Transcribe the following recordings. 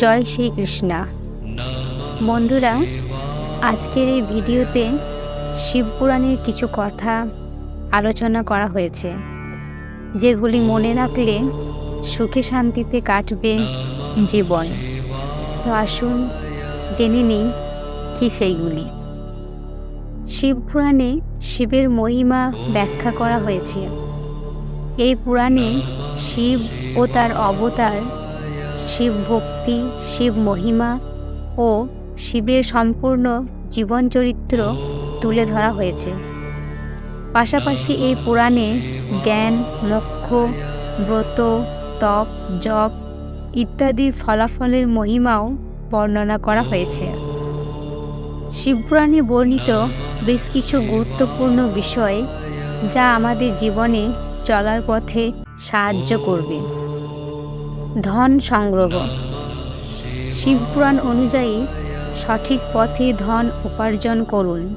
জয় শ্রীকৃষ্ণা। বন্ধুরা, আজকের এই ভিডিওতে শিবপুরাণের কিছু কথা আলোচনা করা হয়েছে, যেগুলি মনে রাখলে সুখে শান্তিতে কাটবে জীবন। তো আসুন জেনে নিই কি সেইগুলি। শিবপুরাণে শিবের মহিমা ব্যাখ্যা করা হয়েছে। এই পুরাণে শিব ও তার অবতার শিব ভক্তি শিব মহিমা ও শিবের সম্পূর্ণ জীবন চরিত্র তুলে ধরা হয়েছে। পাশাপাশি এই পুরাণে জ্ঞান, মোক্ষ, ব্রত, তপ, জপ ইত্যাদি ফলাফলের মহিমাও বর্ণনা করা হয়েছে। শিবপুরাণে বর্ণিত বেশ কিছু গুরুত্বপূর্ণ বিষয় যা আমাদের জীবনে চলার পথে সাহায্য করবে। ধন সংগ্রহ। শিবপুরাণ অনুযায়ী সঠিক পথে ধন উপার্জন করুন।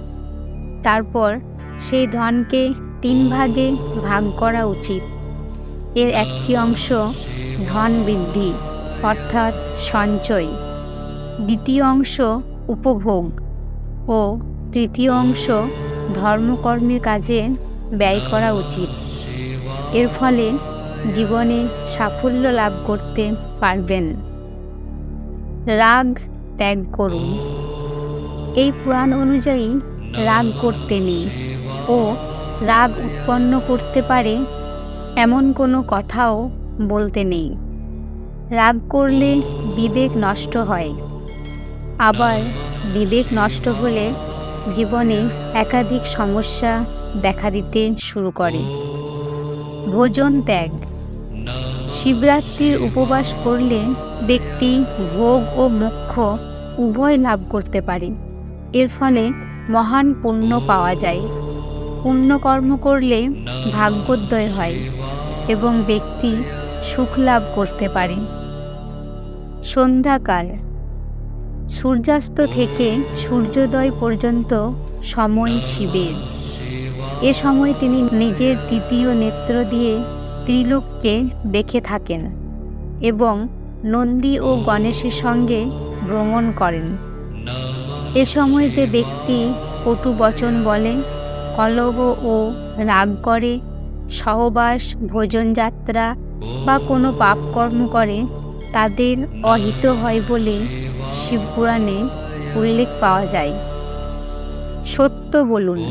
তারপর সেই ধনকে তিন ভাগে ভাগ করা উচিত। এর একটি অংশ ধন বৃদ্ধি, অর্থাৎ সঞ্চয়। দ্বিতীয় অংশ উপভোগ ও তৃতীয় অংশ ধর্মকর্মের কাজে ব্যয় করা উচিত। এর ফলে জীবনে সাফল্য লাভ করতে পারবেন। রাগ ত্যাগ করুন। এই পুরাণ অনুযায়ী রাগ করতে নেই ও রাগ উৎপন্ন করতে পারে এমন কোনো কথাও বলতে নেই। রাগ করলে বিবেক নষ্ট হয়। আবার বিবেক নষ্ট হলে জীবনে একাধিক সমস্যা দেখা দিতে শুরু করে। ভোজন ত্যাগ। শিবরাত্রির উপবাস করলে ব্যক্তি ভোগ ও মোক্ষ উভয় লাভ করতে পারে। এর ফলে মহান পুণ্য পাওয়া যায়। পুণ্যকর্ম করলে ভাগ্যোদয় হয় এবং ব্যক্তি সুখ লাভ করতে পারে। সন্ধ্যাকাল। সূর্যাস্ত থেকে সূর্যোদয় পর্যন্ত সময় শিবের। এ সময় তিনি নিজের তৃতীয় নেত্র দিয়ে ত্রিলোককে দেখে থাকেন এবং নন্দী ও গণেশের সঙ্গে ভ্রমণ করেন। এ সময় যে ব্যক্তি কটু বচন বলে কলব ও রাগ করে, সহবাস ভোজনযাত্রা বা কোনো পাপকর্ম করে, তাদের অহিত হয় বলে শিবপুরাণে উল্লেখ পাওয়া যায়। সত্য বলুন।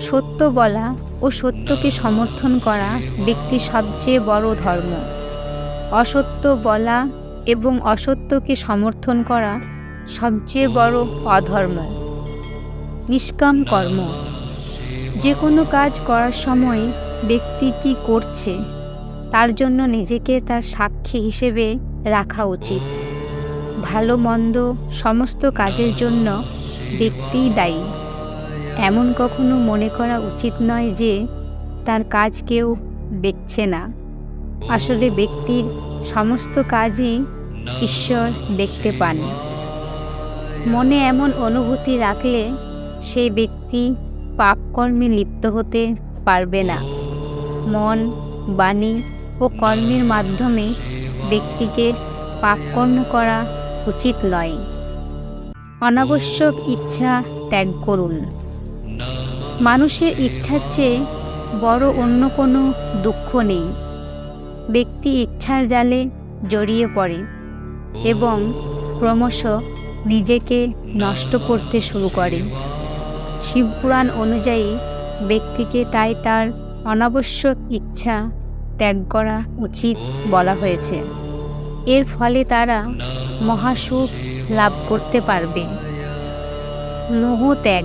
সত্য বলা ও সত্যকে সমর্থন করা ব্যক্তি সবচেয়ে বড় ধর্ম। অসত্য বলা এবং অসত্যকে সমর্থন করা সবচেয়ে বড় অধর্ম। নিষ্কাম কর্ম। যে কোনো কাজ করার সময় ব্যক্তি কী করছে, তার জন্য নিজেকে তার সাক্ষী হিসেবে রাখা উচিত। ভালো মন্দ সমস্ত কাজের জন্য ব্যক্তিই দায়ী। এমন কখনো মনে করা উচিত নয় যে তার কাজ কেউ দেখছে না। আসলে ব্যক্তির সমস্ত কাজই ঈশ্বর দেখতে পান। মনে এমন অনুভূতি রাখলে সেই ব্যক্তি পাপকর্মে লিপ্ত হতে পারবে না। মন, বাণী ও কর্মের মাধ্যমে ব্যক্তিকে পাপকর্ম করা উচিত নয়। অনাবশ্যক ইচ্ছা ত্যাগ করুন। মানুষের ইচ্ছার চেয়ে বড় অন্য কোনো দুঃখ নেই। ব্যক্তি ইচ্ছার জালে জড়িয়ে পড়ে এবং ক্রমশ নিজেকে নষ্ট করতে শুরু করে। শিবপুরাণ অনুযায়ী ব্যক্তিকে তাই তার অনাবশ্যক ইচ্ছা ত্যাগ করা উচিত বলা হয়েছে। এর ফলে তারা মহাসুখ লাভ করতে পারবে। মোহ ত্যাগ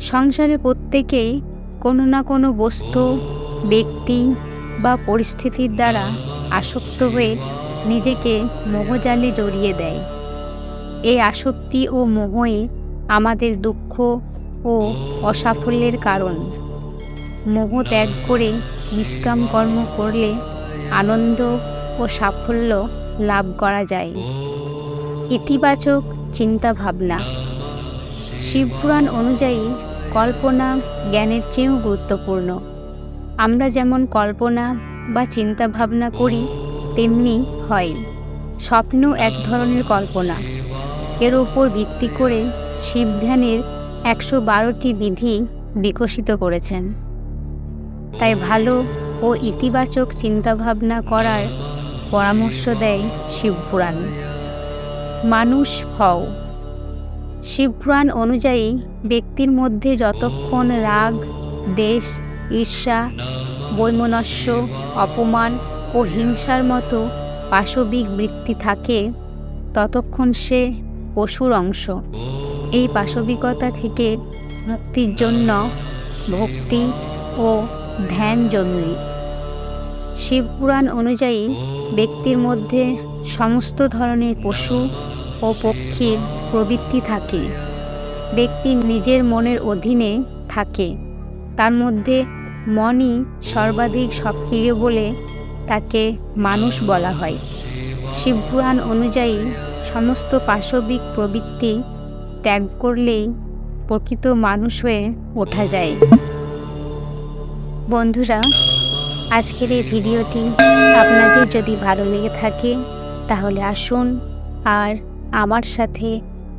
সংসারে প্রত্যেকেই কোনো না কোনো বস্তু, ব্যক্তি বা পরিস্থিতির দ্বারা আসক্ত হয়ে নিজেকে মোহজালে জড়িয়ে দেয়। এই আসক্তি ও মোহই আমাদের দুঃখ ও অসাফল্যের কারণ। মোহ ত্যাগ করে নিষ্কাম কর্ম করলে আনন্দ ও সাফল্য লাভ করা যায়। ইতিবাচক চিন্তাভাবনা। শিবপুরাণ অনুযায়ী কল্পনা, জ্ঞানের চেয়েও গুরুত্বপূর্ণ। আমরা যেমন কল্পনা বা চিন্তা ভাবনা করি, তেমনি হয়। স্বপ্ন এক ধরনের কল্পনা। এর ওপর ভিত্তি করে শিব ধ্যানের একশো বারোটি বিধি বিকশিত করেছেন। তাই ভালো ও ইতিবাচক চিন্তাভাবনা করার পরামর্শ দেয় শিবপুরাণ। মানুষ হও। শিবপুরাণ অনুযায়ী ব্যক্তির মধ্যে যতক্ষণ রাগ, দেশ, ঈর্ষা, বৈমনস্য, অপমান ও হিংসার মতো পাশবিক বৃত্তি থাকে, ততক্ষণ সে পশুর অংশ। এই পাশবিকতা থেকে মুক্তির জন্য ভক্তি ও ধ্যান জরুরি। শিবপুরাণ অনুযায়ী ব্যক্তির মধ্যে সমস্ত ধরনের পশু ও পক্ষীর প্রবৃত্তি থাকে। ব্যক্তি নিজের মনের অধীনে থাকে। তার মধ্যে মনই সর্বাধিক সক্রিয় বলে তাকে মানুষ বলা হয়। শিবপুরাণ অনুযায়ী সমস্ত পাশবিক প্রবৃত্তি ত্যাগ করলেই প্রকৃত মানুষ হয়ে ওঠা যায়। বন্ধুরা, আজকের এই ভিডিওটি আপনাদের যদি ভালো লেগে থাকে, তাহলে আসুন আর আমার সাথে